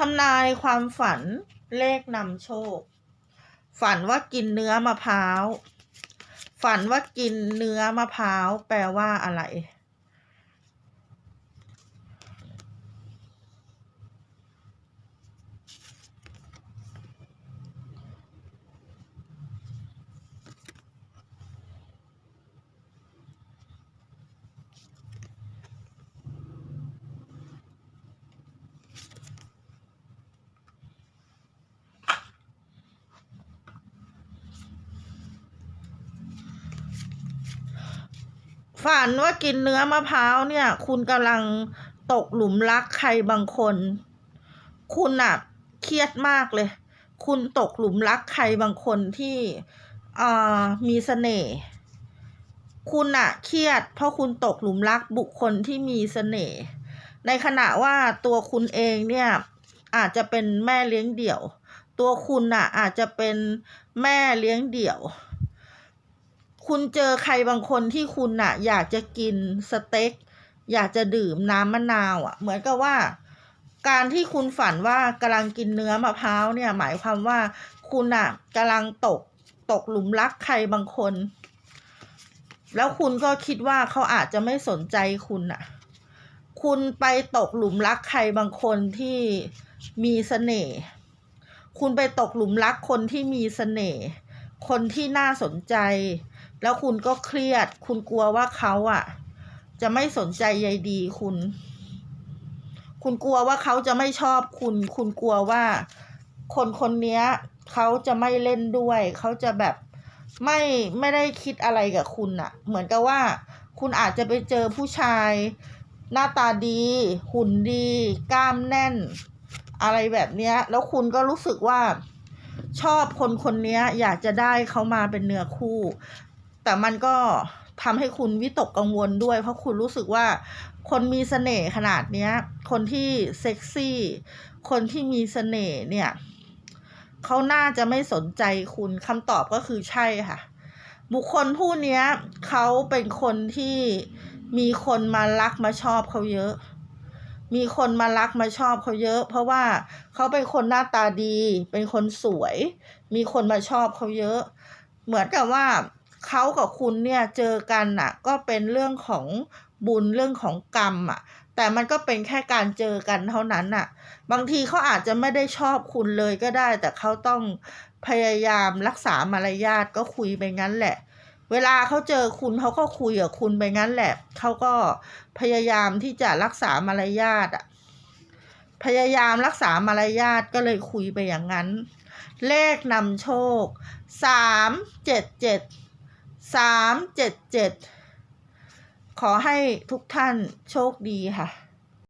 ทำนายความฝันเลขนำโชค ฝันว่ากินเนื้อมะพร้าว ฝันว่ากินเนื้อมะพร้าวแปลว่าอะไร ฝันว่ากินเนื้อมะพร้าวเนี่ย คุณกำลังตกหลุมรักใครบางคน คุณอะเครียดมากเลย คุณตกหลุมรักใครบางคนที่อ่ามีเสน่ห์คุณอะเครียด เพราะคุณตกหลุมรักบุคคลที่มีเสน่ห์ในขณะว่าตัวคุณเองเนี่ยอาจจะเป็นแม่เลี้ยงเดี่ยว ตัวคุณน่ะอาจจะเป็นแม่เลี้ยงเดี่ยว คุณเจอใครบางคนที่คุณน่ะอยากจะกินสเต็ก อยากจะดื่มน้ำมะนาวอะ่ะเหมือนกับว่า การที่คุณฝันว่ากำลังกินเนื้อมะพร้าวเนี่ย หมายความว่าคุณน่ะกำลังตกตกหลุมรักใครบางคน แล้วคุณก็คิดว่าเขาอาจจะไม่สนใจคุณน่ะคุณไปตกหลุมรักใครบางคนที่มีเสน่ห์ คุณไปตกหลุมรักคนที่มีเสน่ห์ คนที่น่าสนใจ แล้วคุณก็เครียด คุณกลัวว่าเขาอะจะไม่สนใจใยดีคุณ คุณกลัวว่าเขาจะไม่ชอบคุณ คุณกลัวว่า คนคนนี้เขาจะไม่เล่นด้วย เขาจะแบบไม่ไม่ได้คิดอะไรกับคุณอะเหมือนกับว่า คุณอาจจะไปเจอผู้ชาย หน้าตาดี หุ่นดี กล้ามแน่น อะไรแบบเนี้ย แล้วคุณก็รู้สึกว่าชอบคนคนนี้อยากจะได้เขามาเป็นเนื้อคู่ แต่มันก็ทำให้คุณวิตกกังวลด้วย เพราะคุณรู้สึกว่าคนมีเสน่ห์ขนาดเนี้ย คนที่เซ็กซี่ คนที่มีเสน่ห์เนี่ยเขาน่าจะไม่สนใจคุณคำตอบก็คือใช่ค่ะ บุคคลผู้นี้เขาเป็นคนที่มีคนมารักมาชอบเขาเยอะ มีคนมารักมาชอบเขาเยอะ เพราะว่าเขาเป็นคนหน้าตาดี เป็นคนสวย มีคนมาชอบเขาเยอะ เหมือนกับว่า เขากับคุณเนี่ยเจอกันน่ะ ก็เป็นเรื่องของบุญเรื่องของกรรมอะ แต่มันก็เป็นแค่การเจอกันเท่านั้นน่ะ บางทีเขาอาจจะไม่ได้ชอบคุณเลยก็ได้ แต่เขาต้องพยายามรักษามารยาทก็คุยไปงั้นแหละ เวลาเขาเจอคุณเขาก็คุยกับคุณไปงั้นแหละเขาก็พยายามที่จะรักษามารยาทอะพยายามรักษามารยาทก็เลยคุยไปอย่างนั้น เลขนำโชคสามเจ็ดเจ็ด สามเจ็ดเจ็ดขอให้ทุกท่านโชคดีค่ะ